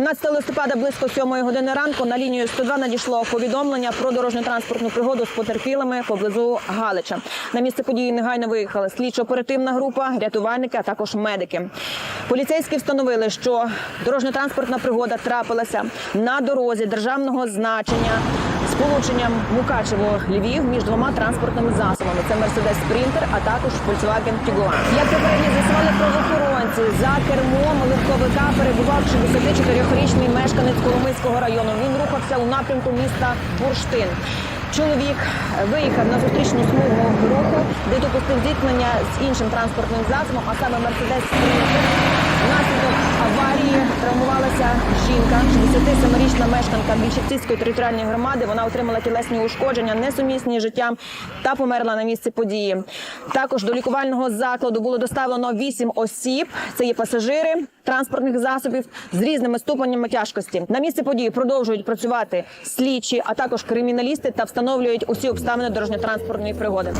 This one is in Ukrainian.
17 листопада близько 7 години ранку на лінію 102 надійшло повідомлення про дорожньо-транспортну пригоду з потерпілими поблизу Галича. На місце події негайно виїхала слідчо-оперативна група, рятувальники, а також медики. Поліцейські встановили, що дорожньо-транспортна пригода трапилася на дорозі державного значення з полученням Мукачево-Львів між двома транспортними засобами. Це Мерседес Спринтер, а також Volkswagen Tiguan. Як попередньо з'ясували правоохоронці, за кермом легковика перебував 64-річний мешканець Коломийського району. Він рухався у напрямку міста Бурштин. Чоловік виїхав на зустрічну смугу руху, де допустив зіткнення з іншим транспортним засобом, а саме Мерседес Спринтер. 27-річна мешканка Більшівцівської територіальної громади. Вона отримала тілесні ушкодження, несумісні з життям та померла на місці події. Також до лікувального закладу було доставлено 8 осіб. Це є пасажири транспортних засобів з різними ступенями тяжкості. На місці події продовжують працювати слідчі, а також криміналісти та встановлюють усі обставини дорожньо-транспортної пригоди.